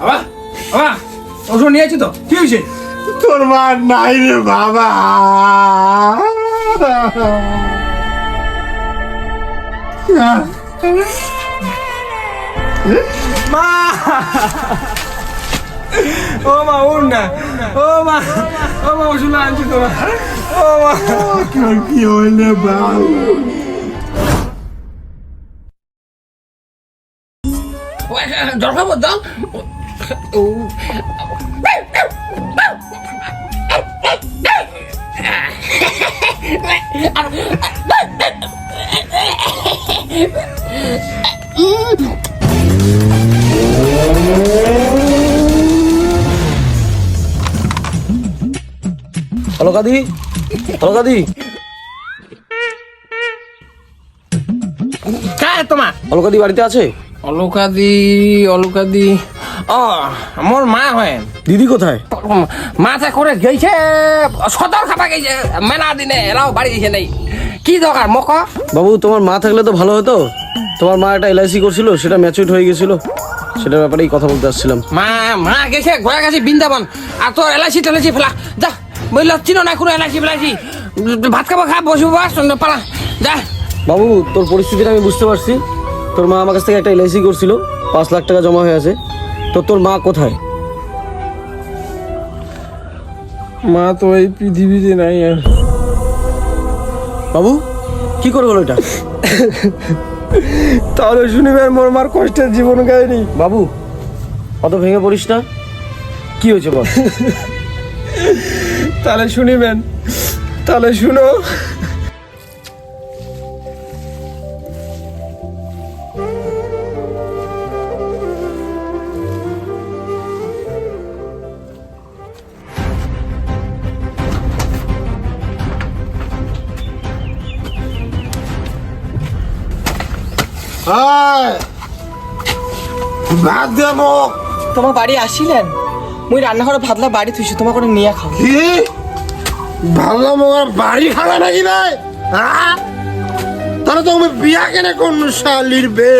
বাবা বাবা ওষুধ নিয়ে আছি তো কি হয়েছে? তোর মা নাই রে বাবা। মা! ও মা উঠ না। ও মা ও মা ওষুধ আনছি তো ও মা। কি হইলে বাবু? জল খাব জল অলকাদি অলকাদি কায় তোমার অলকাদি বাড়িতে আছে অলকাদি অলকাদি ও মোর মা হয়। দিদি কোথায়? মাথা করে গেছে সদর খাতা গেছে মেলা দিনে এরাও বাড়ি গেছে নেই। কি দরকার মক? বাবু তোমার মা থাকলে তো ভালো হতো। তোমার মা একটা এলআইসি করছিল সেটা ম্যাচুইট হয়ে গেছিল। সেটার ব্যাপারেই কথা বলতে আসছিলাম। মা মা গেছে ঘোরা গেছে বৃন্দাবন। আর তোর এলাচি টেলাচি ফেলা। যা বলল চিনো না কোনো এলাচি ফেলাচি ভাত খাব খা বসবো বাস পালা। যা। বাবু তোর পরিস্থিতিটা আমি বুঝতে পারছি। তোর মা আমার কাছ থেকে একটা এলআইসি করছিল পাঁচ লাখ টাকা জমা হয়ে আছে। তো তোর মা কোথায়? মা তো এই পৃথিবীতে নাই আর। বাবু কি করে হলো এটা? তাহলে শুনিবেন মোর মার কষ্টের জীবন কাহিনী। বাবু অত ভেঙে পড়িস না। কি হয়েছে বল? তাহলে শুনিবেন তাহলে শুনো। ভাত দে মোক। তোমার বাড়ি আসিলেন? মুই রান্নাঘরে ভাতলা বাড়ি থুইছি তোমার করে নিয়ে খাও। কি? বাড়ি খাবে নাকি হ্যাঁ তাহলে তো আমি বিয়া কেনে কোন শালির বে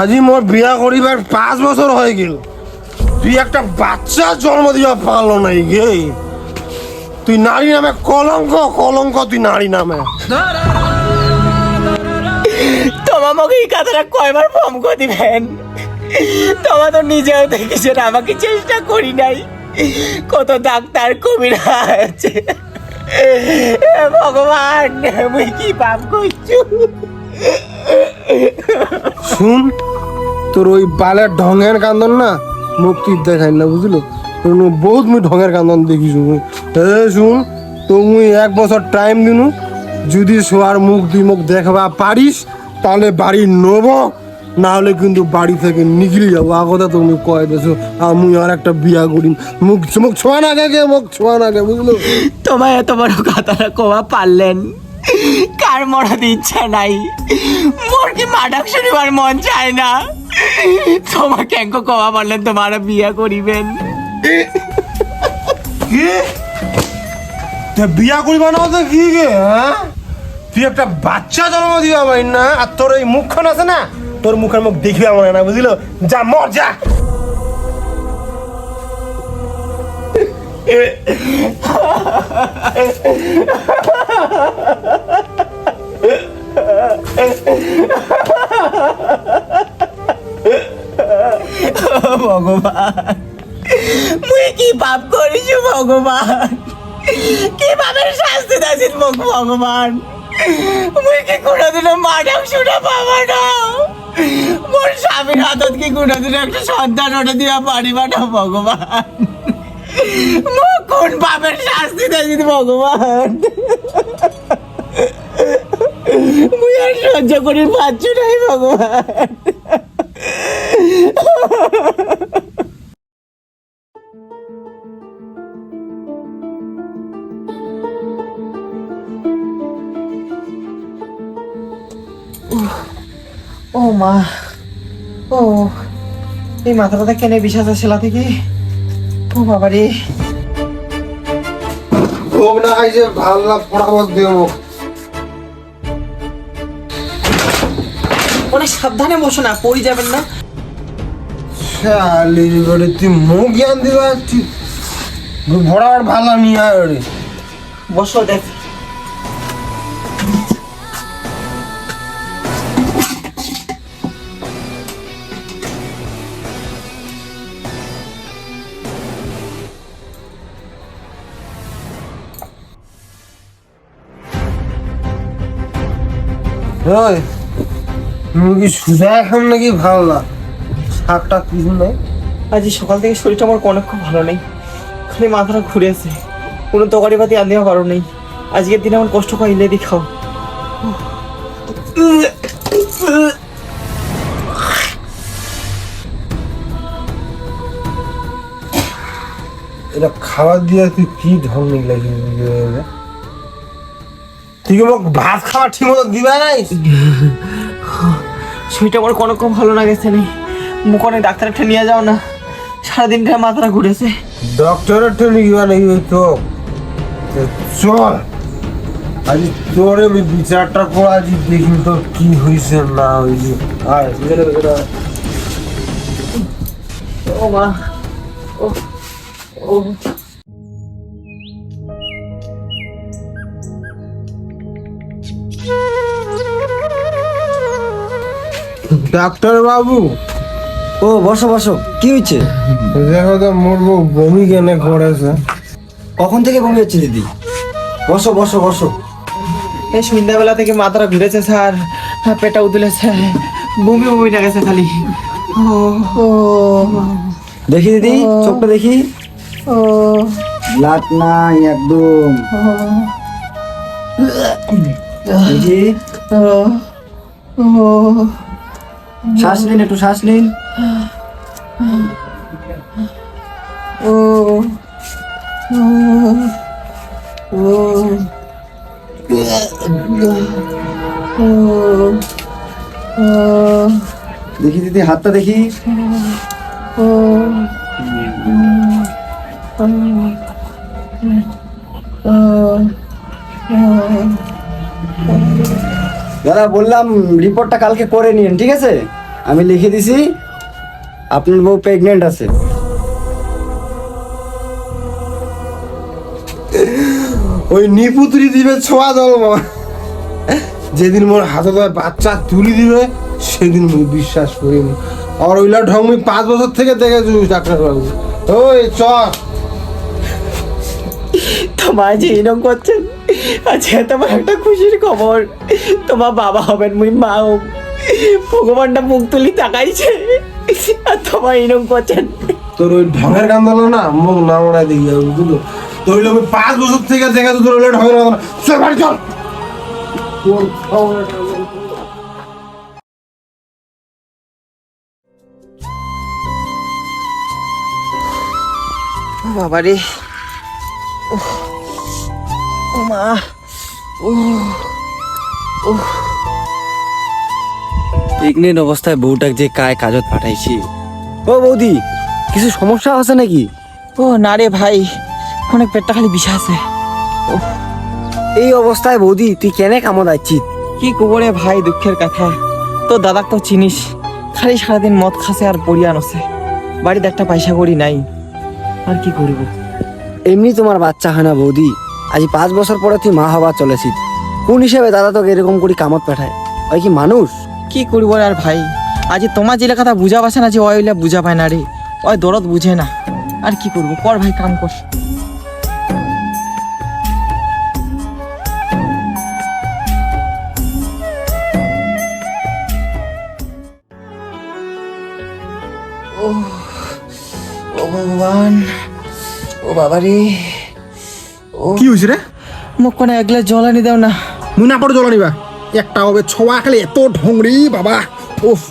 আজি মোর বিয়া করিবার পাঁচ বছর হয়ে গেল। তুই একটা বাচ্চা জন্ম দিবা পারল নাই গে। তুই নারী নামে কলঙ্ক কলঙ্ক তুই নারী নামে। তোমার মুখে এই কথাটা কয়বার ফর্ম করে দিবেন? তোমার তো নিজেও দেখেছেন আমাকে চেষ্টা করি নাই। কত ডাক্তার কবিরা আছে ভগবান মুই কি পাপ করছু? শুন তোর ওই বালের ঢঙের কান্দন না মুক্তি দেখাই না বুঝলো? বহুত মুই ঢঙের কান্দন দেখিছু এ, শুন, তো মুই এক বছর টাইম দিনু, যদি শোয়ার মুখ দুই মুখ দেখবা পারিস, তাহলে বাড়ি নেব না হলে কিন্তু বাড়ি থেকে নিকলি যাব। আগতে তুমি কয় দেছো আর মুই আর একটা বিয়া করিম। মুখ মুখ ছোঁয়া না গে মুখ ছোঁয়া না গে বুঝলো? তোমায় এত বড় কথাটা কোয়া পারলেন, কার মরাতে ইচ্ছা নাই? মোর কি মাডাক শুনিবার মন চায় না? তোমার ক্যাঙ্ক কোয়া পারলেন, তোমার বিয়া করিবেন। কি? তে বিয়া করিবা না তো কি গে হ্যাঁ? তুই একটা বাচ্চা জন্ম দিবা ভাই না? আর তোর এই মুখখন আছে না তোর মুখের মুখ দেখিবা মনে না বুঝলো? যা মর যা। ভগবান। মুই কি পাপ করিছি, ভগবান? কি পাপের শাস্তি দিয়েছেন মোক, ভগবান? মুই কি কোনোদিনও মাডাম শুনে পাবো না? মোর স্বামীর হাতত কি কোনোদিনও একটা সন্তান ওটা দিয়া পারিবা না, ভগবান? মোক কোন পাপের শাস্তি দিয়েছেন, ভগবান? মুই আর সহ্য করি পাচ্ছি নাই, ভগবান। মা। ও এই মাথাটা কেনে বিশাস আসছিল থেকে? ও বাবারে। ভোগ না খাই যে ভালো না পরামর্শ দেব অনেক সাবধানে বসো না পড়ি যাবেন না। শালির বাড়ি তুই মুখ জ্ঞান দিবা তুই ভরা ভালো নিয়ে বসো দেখ। ওই কি সুজা এখন নাকি ভালো না। শাকটা কিছু নেই। আজ সকাল থেকে শরীরটা আমার অনেক খুব ভালো নেই। খালি মাথাটা ঘুরে আছে। কোনো তরকারি পাতি আনতেও পারো নেই। আজকের দিনে আমার কষ্ট পাইলে দেখাও। এটা খাবার দিয়ে তুই কি ঢং নিগলাইছিস তুই মোক ভাত খাওয়া ঠিক মতো দিবা নাই শরীরটা আমার কোনো খুব ভালো না গেছে নেই মুখ অনেক ডাক্তারটা নিয়ে যাও না। সারাদিনটা মাথাটা ঘুরেছে। ডক্টরের তো নিবা নাই তো চল। আজ তোর আমি বিচারটা করা আজ দেখি তো কি হয়েছে না হয়েছে। আয়। ও মা। ও ও। ডাক্তার বাবু ও বসো বসো। কি হচ্ছে দেখো তো মোর বউ বমি কেনে করেছে। কখন থেকে বমি হচ্ছে দিদি? বসো বসো বসো। এই সন্ধ্যাবেলা থেকে মাথাটা ঘুরেছে স্যার। হ্যাঁ, পেটা উদলেছে বমি বমি গেছে খালি। ও। ও দেখি দিদি চোখটা দেখি। ব্লাড নাই একদম। দেখি। শ্বাস নিন একটু শ্বাস নিন দেখি দিদি হাতটা দেখি দাদা বললাম রিপোর্টটা কালকে করে নিন ঠিক আছে? আমি লিখে দিছি আপনার বউ প্রেগনেন্ট আছে। ওই নিপুত্রি দিবে ছোঁয়া জন্ম। যেদিন মোর হাতে ধরে বাচ্চা তুলি দিবে সেদিন মুই বিশ্বাস করিনি আর ওইলা ঢং মুই পাঁচ বছর থেকে দেখেছি ডাক্তার বাবু ওই চ তোমার যে এরকম করছেন আজকে তোমার একটা খুশির খবর। তোমার বাবা হবেন মুই মা হোক ভগবানটা মুখ তুলি তাকাইছে। আর তোমার এরকম করছেন। তোর ওই ঢঙের গান দিল না মুখ না মনে দেখি বুঝলো? তো ওইলা আমি পাঁচ বছর থেকে দেখেছি তোর ওইলা ঢঙের গান চল বাড়ি চল। তোর প্রেগনেন্ট অবস্থায় বউটাকে যে কায় কাজত পাঠাইছি। ও বৌদি কিছু সমস্যা আছে নাকি? ও না রে ভাই অনেক পেটটা খালি বিষা আছে। এই অবস্থায় বৌদি তুই কেনে কামত আছিস কি কবরে ভাই দুঃখের কথা। তোর দাদাক তো চিনিস খালি সারাদিন মদ খাসে আর পড়িয়া নসে বাড়িতে একটা পয়সা করি নাই আর কি করব? এমনি তোমার বাচ্চা হয় না বৌদি। আজ পাঁচ বছর পরে তুই মা হবার চলেছিস কোন হিসেবে দাদা তোকে এরকম করে কামত পাঠায়? ওই কি মানুষ কি করব আর ভাই? আজ তোমার যে কথা বুঝা পাচ্ছে না যে ওই ওইলা বুঝা পায় না রে ওই দরদ বুঝে না। আর কি করব কর ভাই কাম কর ও ভগবান ও বাবা রে কি হয়েছে রে? মোক কোনে এক গ্লাস জল আনি দাও না। মুই না পড়ে জল নিবা একটা হবে ছোয়া খালি এত ঢংরি বাবা। উফ।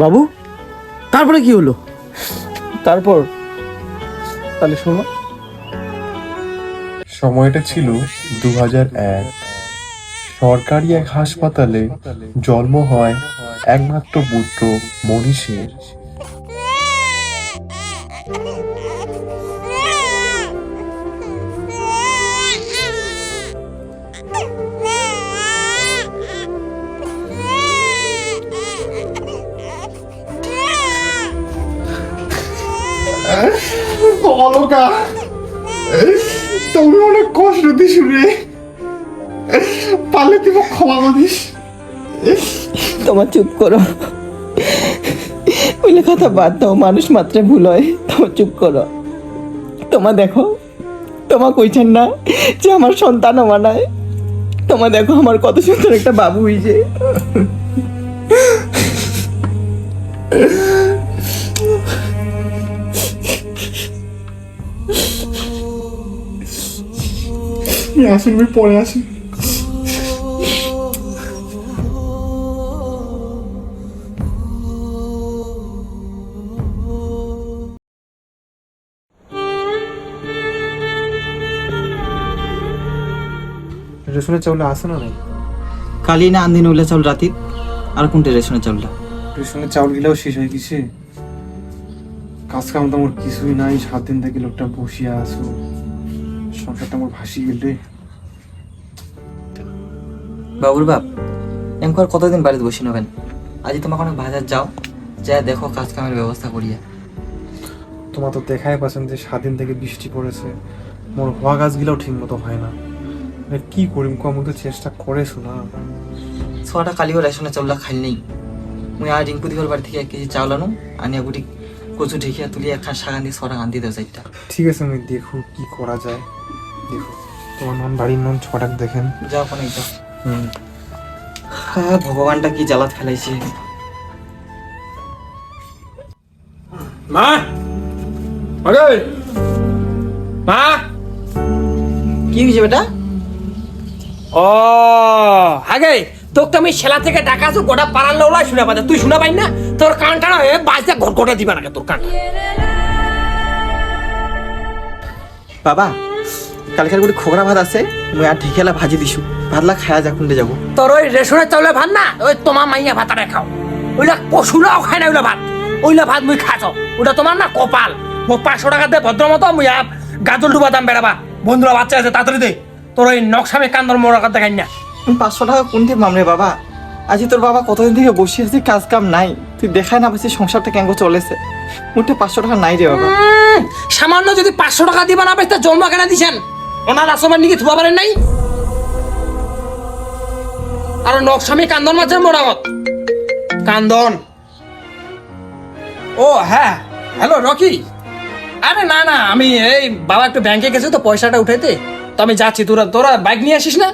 বাবু তারপরে কি হলো? তারপর তাহলে শোনো। সময়টা ছিল দু হাজার এক। সরকারি এক হাসপাতালে জন্ম হয় একমাত্র পুত্র মনীষের। তুমি অনেক কষ্ট দিস রে। তুমি ক্ষমা করিস। তোমার চুপ করো। ওইলে কথা বাদ দাও মানুষ মাত্রে ভুল হয়। তোমার চুপ করো। তোমা দেখো তোমা কইছেন না যে আমার সন্তান আমার মানায় তোমা দেখো আমার কত সুন্দর একটা বাবু হইছে আসুন আমি পরে আসি। রেশনের চাউল আসে না নাই? কালি না আন্দিন উল্লা চাউল রাতি। আর কোনটা রেশনের চাউলটা? রেশনের চাউল গিলাও শেষ হয়ে গেছে। কাজ কাম তো আমার কিছুই নাই সাত দিন থেকে লোকটা বসিয়া আছো। সংসারটা আমার ভাসি গেলে বাবুর বাপ এমকর কতদিন বাড়িতে বসে নেবেন? আজ তোমাকে অনেক বাজার যাও যা দেখো কাজ কামের ব্যবস্থা করিয়া। তোমার তো দেখাই পাচ্ছেন যে সাত দিন থেকে বৃষ্টি পড়েছে। মোর হওয়া গাছগুলাও ঠিক মতো হয় না। কি করিম কম তো চেষ্টা করে শোনা। সোয়াটা কালিও রেশনের চাউলটা খাইল নেই। মুই আর রিঙ্কু দিঘর বাড়ি থেকে এক কেজি চাউল আনো আনিয়া গুটি কচু ঢেকিয়া তুলিয়া একখান শাগান দিয়ে সোয়াটা গান দিয়ে দেও চারটা ঠিক আছে আমি দেখো কি করা যায়। দেখো তোমার নন বাড়ির নন ছটাক দেখেন। যাও ওখানে যাও হ্যাঁ ভগবানটা কি জ্বালাত ফেলাইছে। মা! আরে মা! কি হয়েছে বেটা? ও আগে তোকে আমি সেলা থেকে ডাকাছো গোটা পাড়ার লোলা শুনে পাতে তুই শুনে পাই না? তোর কানটা না বাজতে ঘটঘটে দিবা না তোর কানটা? বাবা কালকের গুটি খোকরা ভাত আছে মুই আর ঢেকিয়ালা ভাজি দিছু। ভাতলা খায়া যা কুন্ডে যাব। তোর ওই রেশনের চাউলে ভাত না? ওই তোমার মাইয়া ভাতারে খাও। ওইলা পশুরাও খায় না ওইলা ভাত। ওইলা ভাত মুই খাচ ওটা তোমার না কপাল। ও পাঁচশো টাকা দে ভদ্র মতো মুই গাজল ডুবা দাম বেড়াবা বন্ধুরা বাচ্চা আছে তাড়াতাড়ি দে। তোর ওই নকশামে কান্দর মোড়া দেখাই না পাঁচশো টাকা কোনটি মামরে বাবা? আজ তোর বাবা কতদিন থেকে বসে আছে কাজ কাম নাই। তুই দেখায় না পাচ্ছিস সংসারটা কেন চলেছে। মোটে পাঁচশো টাকা নাই রে বাবা। সামান্য যদি পাঁচশো টাকা দিবা না পাইতে জন্ম কেনা দিছেন? ওনার আশ্রমের নিকে থুবা পারেন নাই? আর নকশামি কান্দন মাছের মোড়ামত। কান্দন। ও হ্যাঁ। Hello Rocky. আরে না না আমি এই বাবা একটু ব্যাংকে গেছে তো পয়সাটা উঠাইতে। তো আমি যাচ্ছি, তোরা তোরা বাইক নিয়ে আসিস না?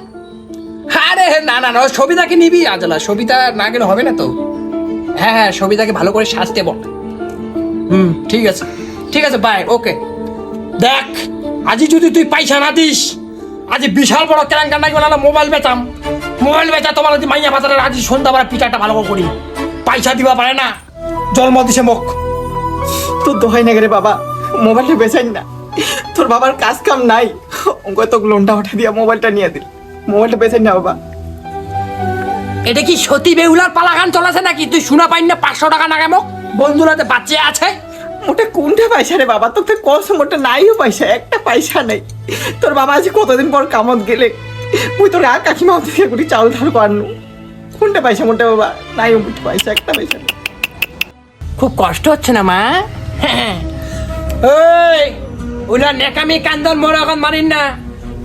আরে, না না না সবিতাকে নিবি। আজলা, সবিতা না গেলে হবে না তো? হ্যাঁ হ্যাঁ সবিতাকে ভালো করে সাজতে বল। হুম, ঠিক আছে। ঠিক আছে বাই ওকে দেখ, আজি যদি তুই পয়সা না দিস, আজি বিশাল বড় কেরাং কান্ডাই বানালে মোবাইল বেচাম। মোবাইল বেচা তোমার যদি মাইয়া বাজারে আজি সন্ধ্যাবেলা পিঠাটা ভালো করে করি। পয়সা দিবা পারে না। জন্ম দিছে মুখ তোর দোহাই না রে বাবা মোবাইলটা বেচাই না। তোর বাবার কাজ কাম নাই। অঙ্ক তো লোনটা উঠে দিয়া মোবাইলটা নিয়ে দিল। মোবাইলটা বেচাই না বাবা। এটা কি সতী বেহুলার পালাগান চলেছে নাকি? তুই শোনা পাইন না পাঁচশো টাকা নাগে মুখ বন্ধুরাতে বাচ্চা আছে। মোটে কোনটা পয়সা রে বাবা? তোর কস মোটে নাইও পয়সা একটা পয়সা নেই। তোর বাবা আজ কতদিন পর কামত গেলে? মুই তোর আর কাকিমা থেকে গুটি চাউল ধার করানু। কোনটা পয়সা মোটে বাবা? নাইও মুঠি পয়সা একটা পয়সা নেই। খুব কষ্ট হচ্ছে না মা? এই! ওলা নেকামি কান্দন মোড় এখন মানিন না।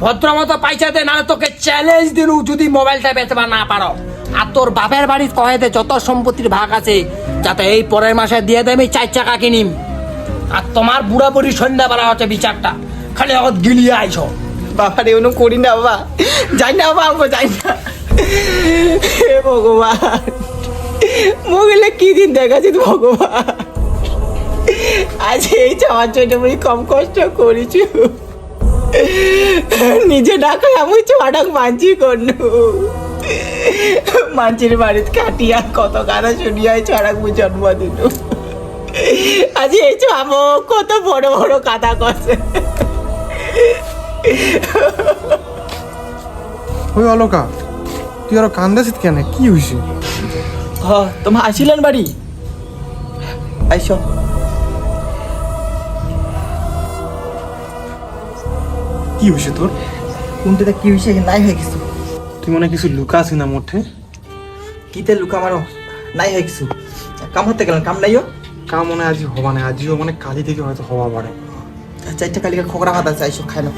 ভদ্র মতো পাইছাতে না তোকে চ্যালেঞ্জ দিলু যদি মোবাইলটা বেচবা না পারো। আর তোর বাপের বাড়ির কহেতে যত সম্পত্তির ভাগ আছে, যাতে এই পরের মাসে দিয়ে দেবে চার চাকা কিনিম। আর তোমার বুড়া বুড়ি সন্ধ্যাবেলা হচ্ছে বিচারটা। খালি এখন গিলিয়ে আইছো। বাবা রে, অনু করি না বাবা। যাই না বাবা যাই না। হে ভগবান। মোগলে কি দিন দেখাচ্ছি ভগবান? আজ এই যাওয়ার জন্য আমি কম কষ্ট করেছি। নিজে ডাকা আমি ছড়াক মানছি করনু মানছির বাড়িতে কাটিয়া কত গানা শুনিয়া ছড়াক মুই জন্ম দিল। আজ এই চাবো কত বড় বড় কাদা করছে ওই অলকা তুই আরও কান্দাছিস কেন? কি হয়েছে হ তোমার আসিলেন বাড়ি? আইসো। কি হয়েছে তোর কোনটাতে কি হয়েছে নাই হয়ে কিছু। তুই মনে কিছু লুকা আছি না মোটে কিতে লুকা মারো নাই হয়ে কিছু। কাম হতে গেলাম কাম নাইও কাম মনে আজি হবা না আজিও মানে কালি থেকে হয়তো হওয়া পারে চারটা কালিকে খোকরা ভাত আছে আইসো খাই নাও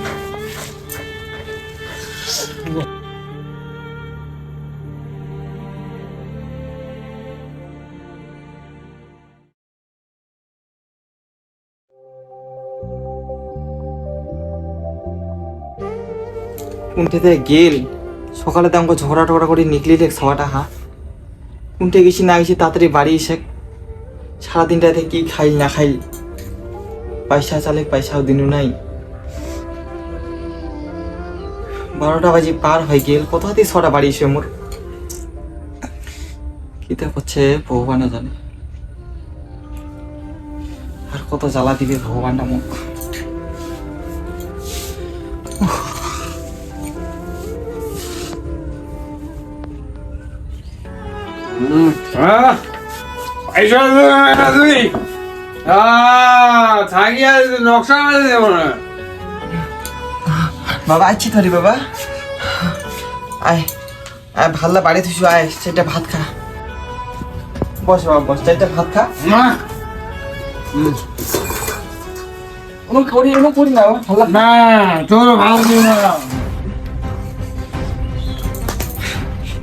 কোনটাতে গেল। সকালে তো আমাকে ঝগড়া টগড়া করে নিকলি দেখ সবাটা হা কোনটে গেছি, না গেছি, তাড়াতাড়ি বাড়ি এসে সারাদিনটাতে কি খাইল, না খাইল? পয়সা চালে পয়সাও দিনও নাই। বারোটা বাজে পার হয়ে গেল। কোথা থেকে ছটা বাড়ি এসে মোর? কিতা করছে ভগবানও জানে। আর কত জ্বালা দিবে ভগবানটা মুখ। নকশা দেবো না। বাবা তো বাবা। আয় আয় ভাল্লা বাড়ি থুসু আয় সেটা ভাত খা। বস বাবা বস চারটা ভাত খা। না কোনো করি এরকম করি না ভাল্লা। না তোর ভালো দিও না।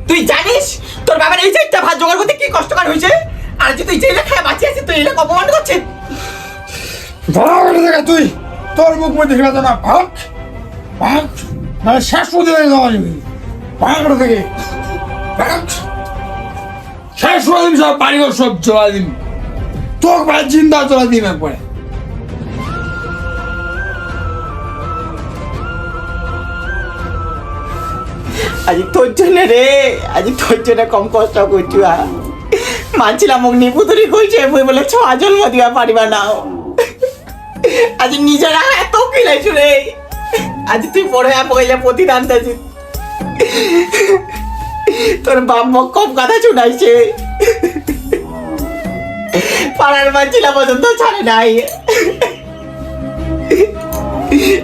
তুই জানিস তোর বাবার এই কি কষ্টকর হয়েছে? আর যে তুই জেলে খায় বাঁচি আছিস তুই এলাকা অপমান করছে ধরা করে দেখা তুই। তোর মুখ মধ্যে দেখলে তো না ভাগ। ভাগ। মানে শেষ পর্যন্ত দেওয়া যাবে। ভাগ করে থেকে। ভাগ। শেষ দিবি সব বাড়িঘর সব চলা দিবি। তোর ভাই চিন্তা চলা দিবি একবারে। আজ তোর জন্য রে আজ তোর জন্য কম কষ্ট করছু আ মানছিলাম মোক নিপুতুরি কইছে মুই বলে, ছ জন্ম দিবা পারিবা নাও আজ নিজেরা এত কিলাইছু রে। আজ তুই পড়ে পয়লা প্রতিদান দিয়েছিস তোর বাপ মোক কম কথা শুনাইছে। পাড়ার মানছিলাম পর্যন্ত ছাড়ে নাই।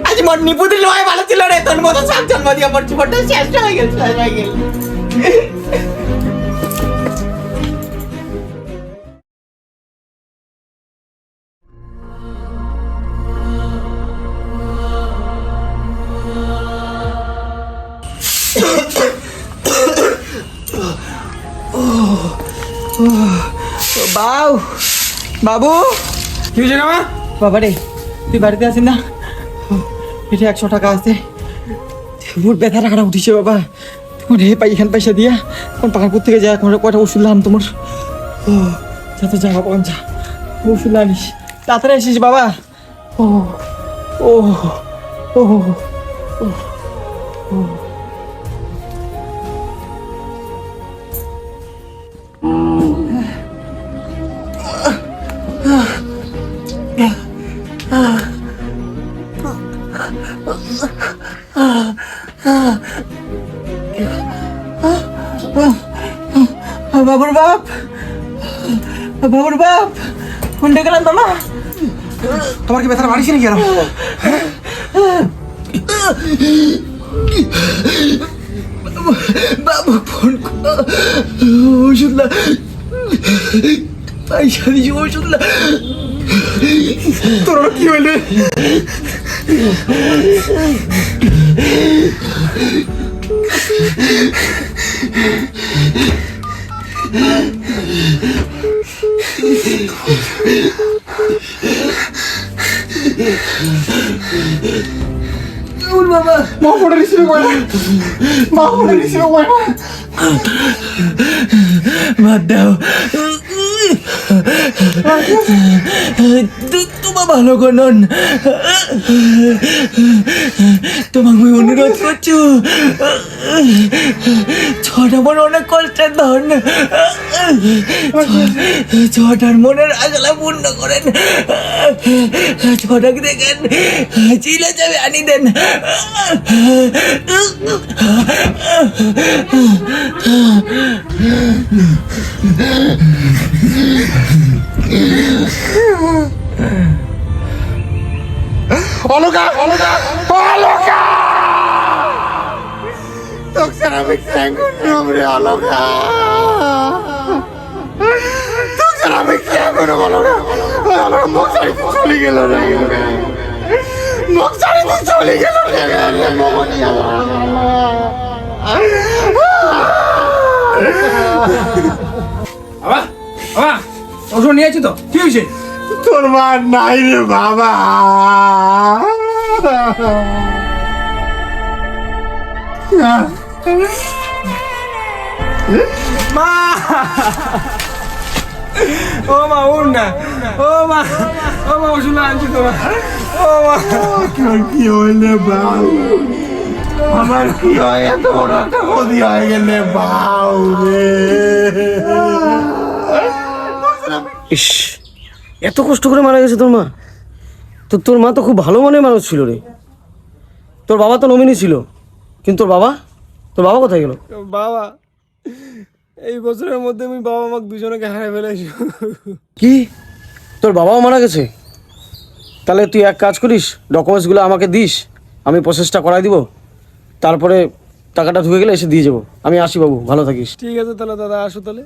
আজ মোর নিপুতি লয় ভালো ছিল রে, তোর মতো সাত জন্ম দিয়ে মোর জীবনটা শেষ হয়ে গেল হয়ে গেল। বাবু। কি হয়েছে না বাবা রে তুই বাড়িতে আছিস না? পেটে একশো টাকা আছে। মোর ব্যথা টাকাটা উঠিছে বাবা। তোমার হে পাই এখান পয়সা দিয়া। কোন পাহাড়পুর থেকে যা কোনো কয়টা ওষুধ লাম তোমার? ও যা তো যা বাবা যা। ওষুধ আনিস তাড়াতাড়ি আসিস বাবা। ও ও ও ও ও। বাবুর বাপ। বাবুর বাপ কোনটা গেলাম তোমা তোমার কি ব্যথাটা বাড়িছে নাকি আরও বাবু ফোন ওষুধ না পয়সা দিয়েছি ওষুধ না তোর কি হইলে মা ফোনে রিসিভ করে মা ফোনে রিসিভ করে বাদ দাও ভালো করুন তোমাকে আমি অনুরোধ করছ। ছটা মনে অনেক কষ্টের ধন। ছটার মনের আগলা পূর্ণ করেন। ছটাকে দেখেন। চিলে যাবে আনি দেন। অলকা অলকা অলকা! তোকে আমি স্যাঙ্গুন রে অলকা? তোকে আমি স্যাঙ্গুন অলকা? অলকা মুখ চলে গেল রে। মুখ চলে গেল রে। রে, মগনি বাবা বাবা ওষুধ নিয়ে তো। কি হয়েছে? তোর মা নাই রে বাবা। ও মা উঠ না। ও মা ও মা ওষুধ আনছি তোমার ও মা। কি হইলে বাউ? আমার কি হয়? এত বড় একটা ক্ষতি হয়ে গেলে বাউ রে। ইস। এত কষ্ট করে মারা গেছে তোর মা? তো তোর মা তো খুব ভালো মনের মানুষ ছিল রে। তোর বাবা তো নমিনি ছিল। কিন্তু তোর বাবা? তোর বাবা কোথায় গেল? বাবা এই বছরের মধ্যে আমি বাবা মাকে দুজনকে হারিয়ে ফেলেছি। কি? তোর বাবাও মারা গেছে? তাহলে তুই এক কাজ করিস ডকুমেন্টসগুলো আমাকে দিস আমি প্রসেসটা করাই দিব। তারপরে টাকাটা ঢুকে গেলে এসে দিয়ে যাব। আমি আসি বাবু ভালো থাকিস। ঠিক আছে তাহলে দাদা আসো তাহলে।